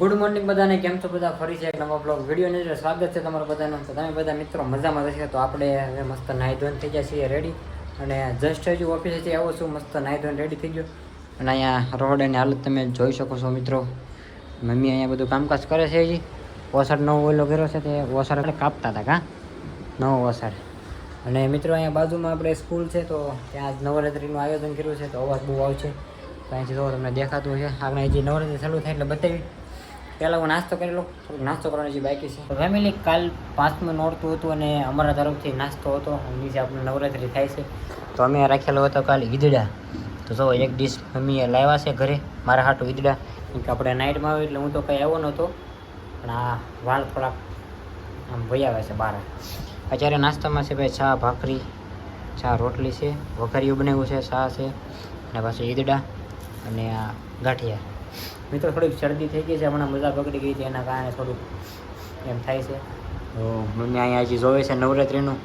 Good morning બધાને, કેમ છો બધા? ફરી છે એક નવા બ્લોગ વિડીયોની અંદર સ્વાગત છે તમારું બધાનું. તો તમે બધા મિત્રો મજામાં રહેશે તો આપણે હવે મસ્ત નાહી ધોઈને થઈ ગયા છીએ રેડી અને જસ્ટ હજુ ઓફિસેથી આવો છું, મસ્ત નાહી ધોઈને રેડી થઈ ગયો. અને અહીંયા રોડ એની હાલત તમે જોઈ શકો છો મિત્રો. મમ્મી અહીંયા બધું કામકાજ કરે છે હજી. ઓસાડ નવો ઓલો કર્યો છે તે ઓસાડ આપણે કાપતા હતા કા? નવો ઓસાડ અને મિત્રો અહીંયા બાજુમાં આપણે સ્કૂલ છે, તો ત્યાં નવરાત્રિનું આયોજન કર્યું છે, તો અવાજ બહુ આવશે. તો અહીંથી તમને દેખાતું છે આગળ હજી નવરાત્રિ ચાલુ થાય એટલે બતાવી. પહેલાં હું નાસ્તો કરેલો થોડુંક નાસ્તો કરવાનો જે બાકી છે. ફેમિલી કાલ પાંચમું નોરતું હતું અને અમારા તરફથી નાસ્તો હતો. નીચે આપણે નવરાત્રિ થાય છે. તો અમે રાખેલો હતો કાલ ઈદડા. તો જો એક ડીશ મમ્મીએ લાવ્યા છે ઘરે, મારા હાટું ઈદડા. કે આપણે નાઇટમાં આવ્યું એટલે હું તો કંઈ આવ્યો નહોતો. પણ આ વાળ થોડાક આમ ભઈ આવે છે બહાર. અત્યારે નાસ્તામાં છે ભાઈ ચા, ભાખરી, ચા રોટલી છે. વઘારીયું બનાવ્યું છે, ચા છે અને પાછું ઈદડા અને આ ગાંઠિયા. મિત્રો થોડીક શરદી થઈ ગઈ છે, હમણાં મજા બગડી ગઈ છે એના કારણે થોડુંક એમ થાય છે. તો મમ્મી અહીંયા હજી જોવે છે નવરાત્રિનું.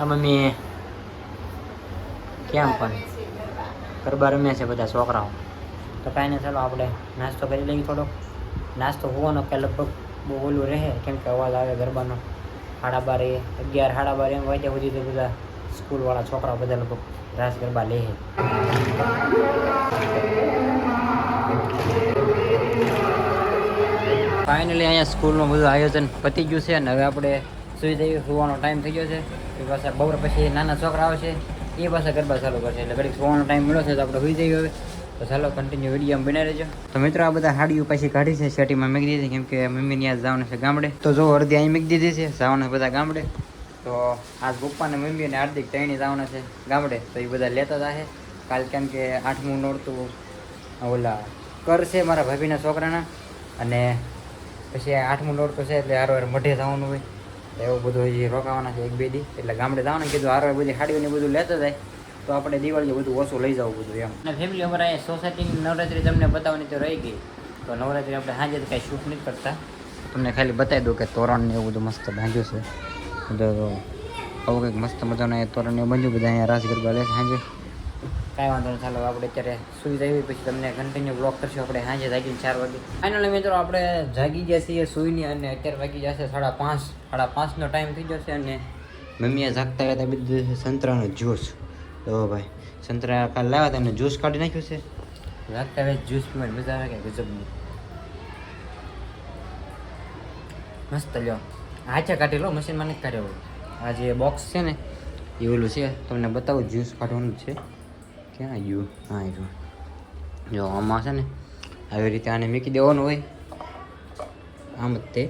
આ મમ્મી. કેમ પણ? ગરબા રમ્યા છે બધા છોકરાઓ. તો કાંઈ નહીં, ચાલો આપણે નાસ્તો કરી લઈએ થોડોક. નાસ્તો હોવાનો કે લગભગ બહુ ઓલું રહે, કેમ કે અવાજ આવે ગરબાનો. સાડા બાર એ અગિયાર, સાડા બાર એમ વાગ્યા સુધી તો બધા સ્કૂલવાળા છોકરાઓ બધા લગભગ રાસ ગરબા લે છે. ફાઇનલી અહીંયા સ્કૂલનું બધું આયોજન પતી ગયું છે અને હવે આપણે સુઈ જઈએ, સુવાનો ટાઈમ થઈ ગયો છે. એ પાછા બપોર પછી નાના છોકરા આવશે, એ પાછા ગરબા ચાલુ કરશે. એટલે ઘડીક સુવાનો ટાઈમ મળ્યો છે તો આપણે સુઈ જઈએ હવે. તો ચાલો કન્ટિન્યુ વીડિયો બનાવી રહેજો. તો મિત્રો આ બધા હાડીઓ પાછી કાઢી છે શેટીમાં મૂકી દીધી, કેમ કે મમ્મીની ત્યાં જવાનું છે ગામડે. તો જો અડધી અહીં મેગી દીધી છે, જવાના બધા ગામડે. તો આજ પપ્પા અને મમ્મી અને હાર્દિક ત્રણેય જવાના છે ગામડે. તો એ બધા લેતા જશે કાલ કેમ કે આઠમું નોરતું, ઓલા કર છે મારા ભાભીના છોકરાના. અને પછી આઠમું આઠમું તો છે એટલે હારવાર મઢે જવાનું હોય. તો એવું બધું હજી રોકાવાના છે એક બે દી. એટલે ગામડે જવાનું કીધું હારવાર બધી ખાડીઓને બધું લેતા જાય. તો આપણે દિવાળી બધું ઓછું લઈ જવું બધું એમ. અને ફેમિલી અમારે અહીંયા સોસાયટીની નવરાત્રી તમને બતાવવાની તો રહી ગઈ. તો નવરાત્રી આપણે સાંજે તો કાંઈ શૂટ નથી કરતા. તમને ખાલી બતાવી દઉં કે તોરણ ને એવું બધું મસ્ત બાંધ્યું છે. બધું આવું કંઈક મસ્ત મજાનું તોરણ ને બાંધ્યું બધા અહીંયા રાસ ગરબા લે સાંજે. કાંઈ વાંધો નહીં, ચાલો આપણે અત્યારે સુઈ જઈએ, પછી તમને કન્ટિન્યુ બ્લોક કરશું. આપણે સાંજે જાગીને ચાર વાગે. ફાઇનલી મિત્રો, આપણે જાગી ગયા છીએ સુઈની અને અત્યારે વાગી જશે સાડા પાંચ. સાડા પાંચનો ટાઈમ થઈ જશે અને મમ્મીએ જાગતા હતા બધું સંતરાનો જ્યુસ તો ભાઈ, સંતરા કાલ લાવ્યા હતા અને જ્યુસ કાઢી નાખ્યું છે? જાગતા હવે જ્યુસ પીવાની મજા આવે કે ગજબની મસ્ત લ્યો. હાચા કાઢી લો મશીનમાં નથી કાઢ્યો. આ જે બોક્સ છે ને, એ ઓલું છે. તમને બતાવું જ્યુસ કાઢવાનું છે. ક્યાં ગયું હા જો. જો, આમાં છે ને આવી રીતે આને મૂકી દેવાનું હોય. આમ જ તે.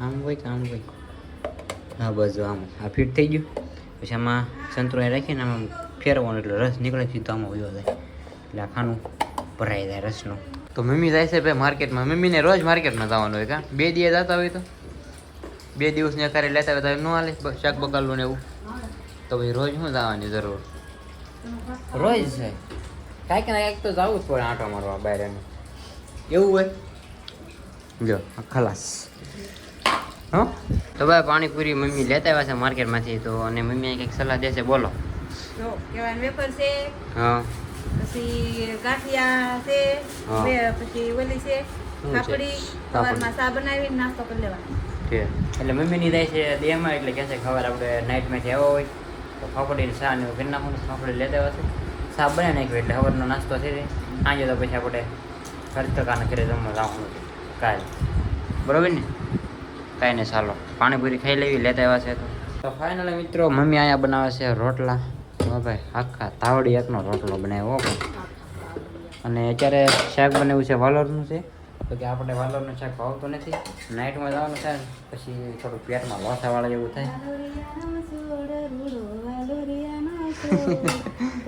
આમ હોય કે આમ હોય? હા, બસ જો, આમ. આ ફિટ થઈ ગયું. પછી આમાં સંતરો રાખીને આમાં ફેરવવાનું એટલે રસ નીકળે સીધો આમાં વયો જાય. એટલે આ ખાનું ભરાઈ જાય રસનું. તો મમ્મી જાય છે ભાઈ માર્કેટમાં. મમ્મીને રોજ માર્કેટમાં જવાનું હોય કા? બે દિવસ જતા હોય તો? બે દિવસની અત્યારે લેતા હોય તો ન હાલે? શાક બકાલું ને એવું? તો ભાઈ રોજ શું જવાની જરૂર? રોજ છે. કાંઈક ને કાંઈક તો જવું જ પડે આંટો મારવા બહાર એને એવું હોય? જો ખલાસ. હો? તો ભાઈ પાણીપુરી મમ્મી લેતા આવ્યા છે માર્કેટમાંથી તો અને મમ્મી કંઈક સલાહ દેશે બોલો. જો કેવાય વેપર છે હા. પછી ગાંઠિયા છે પછી ઓલી છે કાપડી સવારમાં ચા બનાવીને નાસ્તો કરી લેવાનો. એટલે મમ્મીની જાય છે દેહમાં એટલે કહે છે ખબર આપણે નાઇટમાંથી આવ્યા હોય. તો ફાફડીને શા ને કરી નાખવાનું ફાફડી લેતા આવ્યા છે. શા બનાવી નાખ્યું એટલે સવારનો નાસ્તો છે જાય સાંજે તો પછી આપણે ઘર ટકાના ઘરે જમવા જવાનું છે. કાલ. બરોબર ને? કાંઈ નહીં, ચાલો. પાણીપુરી ખાઈ લેવી, લેતા આવ્યા છે તો. ફાઇનલ મિત્રો, મમ્મી અહીંયા બનાવે છે રોટલા. ભાઈ, આખા તાવડી એકનો રોટલો બનાવ્યો ભાઈ. અને અત્યારે શાક બનાવ્યું છે, વાલોરનું છે. તો કે આપણે વાલોરનું શાક ભાવતું નથી. નાઇટમાં જવાનું થાય પછી થોડું પેટમાં લોસાવાળા જેવું થાય.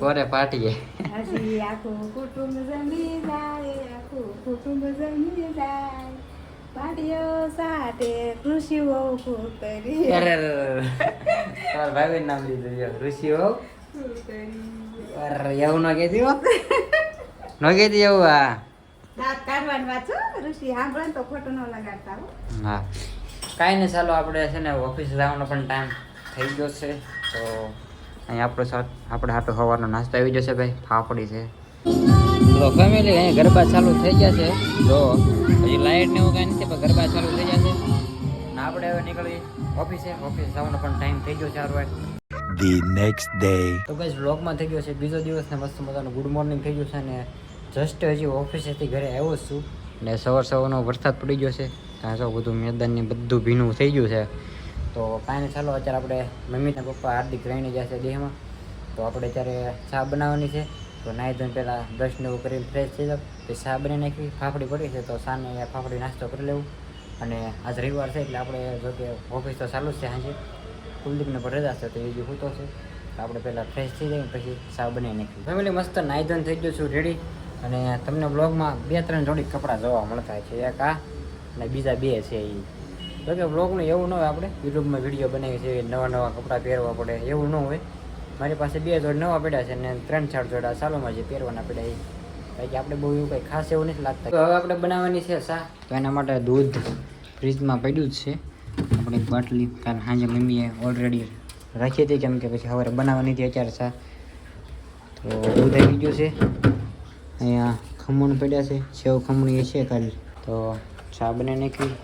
કોરે પાટીએ. હજી આખું કુટુંબ જમી જાય આખું કુટુંબ જમી જાય. પાટીઓ સાટે કૃષિ વહુ કુતરી અરે. ભાઈ નામ લીધું છે કૃષિ હો કુતરી. અરે એવું ન કહેતી હો. ન કહેતી એવું હા. દાંત કાઢવાનું વાંચો. ઋષિ સાંભળે તો ખોટું ન લગાડતા હો. હા. કાંઈ નહીં ચાલો આપણે છે ને ઓફિસ જવાનો પણ ટાઈમ થઈ ગયો છે. તો અહીં આપણો સાથ આપણે હાટો સવારનો નાસ્તો આવી જશે ભાઈ ફાફડી છે. તો ફેમિલી અહીંયા ગરબા ચાલુ થઈ ગયા છે. જો હજી લાઇટ ને એવું કાંઈ નથી પણ ગરબા ચાલુ થઈ ગયા છે. ને આપણે હવે નીકળી ઓફિસે. ઓફિસ જવાનો પણ ટાઈમ થઈ ગયો ચાર વાગે The next day. તો ગઈ બ્લોગમાં થઈ ગયો છે. બીજો દિવસ ને મસ્ત મજાનું ગુડ મોર્નિંગ થઈ ગયું છે. ને જસ્ટ હજી ઓફિસેથી ઘરે આવ્યો છું. ને સવાર સવારનો વરસાદ પડી ગયો છે. ત્યાં જો બધું મેદાન ને બધું ભીનું થઈ ગયું છે. તો કાંઈ ચાલો, અત્યારે આપણે મમ્મી ને પપ્પા હાર્દિક રહીને છે દેહમાં. તો આપણે અત્યારે ચા બનાવવાની છે. તો નાહી ધોઈને પહેલાં બ્રશ ને એવું કરીને ફ્રેશ થઈ જાવ પછી ચા બની નાખી, ફાફડી પડી છે તો સાને ફાફડી નાસ્તો કરી લેવું. અને આજ રવિવાર છે એટલે આપણે જો કે ઓફિસ તો ચાલુ જ છે સાંજે. કુલદીપને રજા છે તો એ જે હોતો છે. આપણે પહેલાં ફ્રેશ થઈ જઈએ પછી ચા બનાવી નાખી ફેમિલી મસ્ત નાહી ધોઈને થઈ ગયો છું રેડી અને તમને બ્લોગમાં બે ત્રણ જોડી કપડાં જોવા મળતા છે. એક આ અને બીજા બે છે એ તો કે બ્લોગનું એવું ન હોય આપણે, યુટ્યુબમાં વીડિયો બનાવી છે નવા નવા કપડાં પહેરવા પડે, એવું ન હોય. મારી પાસે બે જોડ નવા પડ્યા છે અને ત્રણ ચાર જોડા સાલોમાં જે પહેરવાના પડ્યા એ બાકી આપણે બહુ એવું કંઈ ખાસ એવું નથી લાગતા. હવે આપણે બનાવવાની છે શા? તો એના માટે દૂધ ફ્રીજમાં પડ્યું જ છે. આપણે બાટલી કારણ સાંજે મમ્મીએ ઓલરેડી રાખી હતી, કેમ કે પછી સવારે બનાવવાની હતી અત્યારે શા. તો દૂધ આવી ગયું છે. અહીંયા ખમણ પડ્યા છે, સેવ ખમણી એ છે ખાલી તો બનાવી નાખી.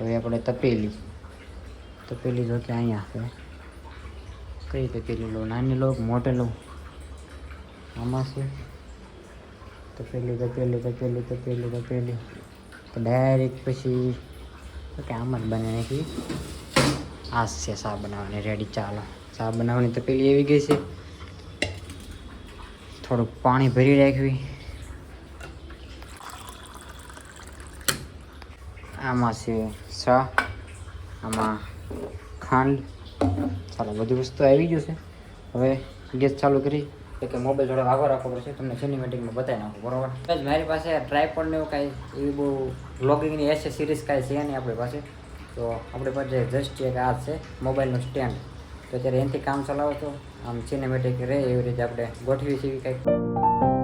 હવે આપણે તપેલી. તપેલી જો કે અહીંયા છે. કઈ તપેલી લો નાની લો મોટે લો આમાં છે. તપેલી તપેલી તપેલી તપેલી તપેલી. તો ડાયરેક્ટ પછી કે આમ જ બને નાખી. આ છે ચા બનાવવાની રેડી ચાલો. ચા બનાવવાની તપેલી આવી ગઈ છે. થોડુંક પાણી ભરી રાખવી. આમાં છે ચા આમાં ખાંડ. ચાલો, બધી વસ્તુ આવી ગયું છે. હવે ગેસ ચાલુ કરી કે મોબાઈલ જોડે આગળ રાખવો પડશે. તમને સિનેમેટિકમાં બતાવી નાખો, બરોબર? મારી પાસે ટ્રાયપોડ ને એવું કાંઈ, એવી બહુ વ્લોગિંગની એસે સિરીઝ કાંઈ છે નહીં આપણી પાસે. તો આપણી પાસે જસ્ટ એક આ છે મોબાઈલનો સ્ટેન્ડ તો અત્યારે એનાથી કામ ચલાવો તો આમ સિનેમેટિક રહે એવી રીતે આપણે ગોઠવી છે એવી કંઈક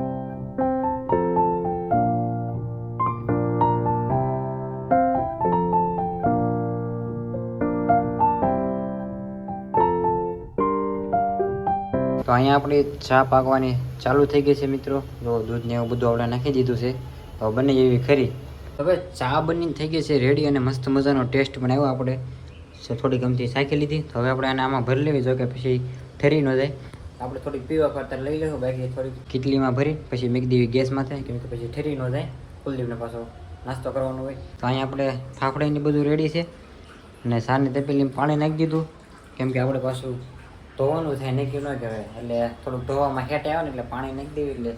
તો અહીંયા આપણી ચા પાકવાની ચાલુ થઈ ગઈ છે મિત્રો. જો દૂધ ને એવું બધું આપણે નાખી દીધું છે, તો બને એવી ખરી. હવે ચા બનીને થઈ ગઈ છે રેડી અને મસ્ત મજાનો ટેસ્ટ પણ આવ્યો આપણે થોડી ગમતી સાખી લીધી. તો હવે આપણે આને આમાં ભરી લેવી, જો કે પછી ઠરી ન જાય. આપણે થોડીક પીવા ખાતર લઈ લેવું, બાકી થોડીક કિટલીમાં ભરી, પછી મૂકી દેવી ગેસમાં થાય કેમ કે પછી ઠરી ન જાય. કુલદીપને પાછો નાસ્તો કરવાનો હોય. તો અહીંયા આપણે ફાફડાની બધું રેડી છે. અને સાની તપેલીમાં પાણી નાખી દીધું. કેમ કે આપણે પાછું ધોવાનું થાય નહીં ન કહેવાય. એટલે થોડુંક ધોવામાં હેઠે આવે ને એટલે પાણી નાખી દેવી એટલે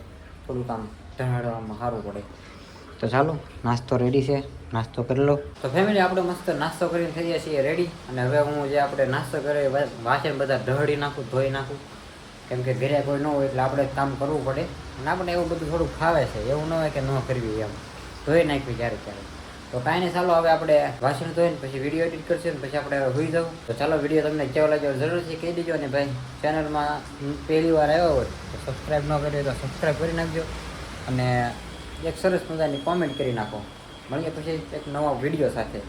થોડુંક આમ ઢાળવામાં સારું પડે. તો ચાલો, નાસ્તો રેડી છે. નાસ્તો કરી લો. તો ફેમિલી આપણે મસ્ત નાસ્તો કરીને થઈ જઈએ છીએ રેડી અને હવે હું જે આપણે નાસ્તો કરીએ વાસણ બધા ઢળી નાખું, ધોઈ નાખું. કેમ કે ઘરે કોઈ ન હોય એટલે આપણે કામ કરવું પડે. અને આપણે એવું બધું થોડું ફાવે છે. એવું ન હોય કે ન કરવી એમ. ધોઈ નાખવી ક્યારેક ક્યારેક. તો કાંઈ નહીં, ચાલો હવે આપણે વાસણ ધોઈને પછી વીડિયો એડિટ કરશે ને પછી આપણે હોઈ જવું તો ચાલો વીડિયો તમને કેવો લાગ્યો જરૂરથી કહી દેજો અને ભાઈ ચેનલમાં પહેલી વાર આવ્યો હોય તો સબસ્ક્રાઈબ ન કર્યો તો સબસ્ક્રાઈબ કરી નાખજો અને એક સરસ મજાની કોમેન્ટ કરી નાખો. મળીએ પછી એક નવા વીડિયો સાથે.